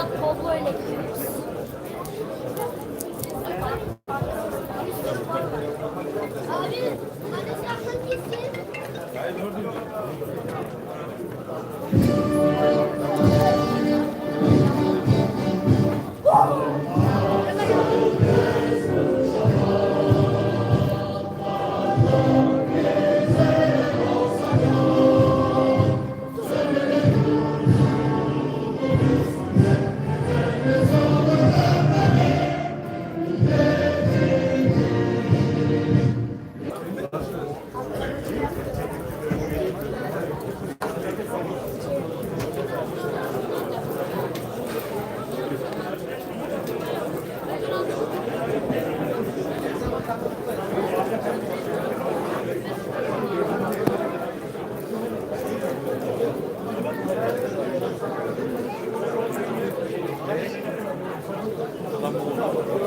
ya Pablo ile gidiyoruz. Abi, hadi sen gitsin.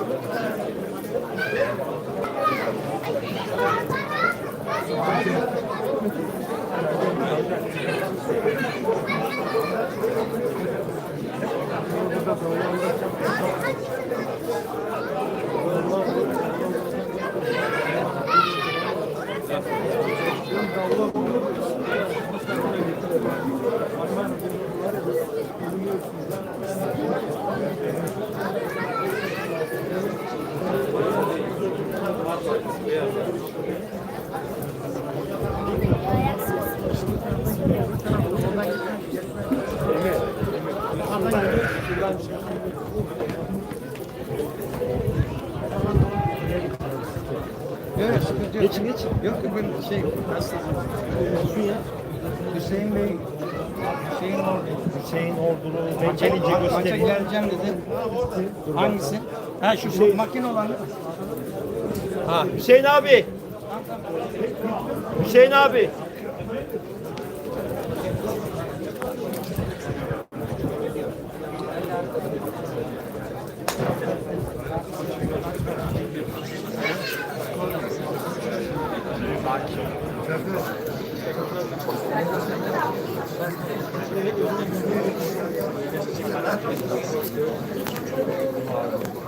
Evet, sıkıntı yok. Geçin geç. Yok ben şey hasta. Hüseyin Bey Hüseyin orada. Hüseyin ordunu ben gelince maça göstereyim. geleceğim dedi. Hangisi? Ha şu şey. makine olan. Ha, Hüseyin abi. Hüseyin abi. Thank you.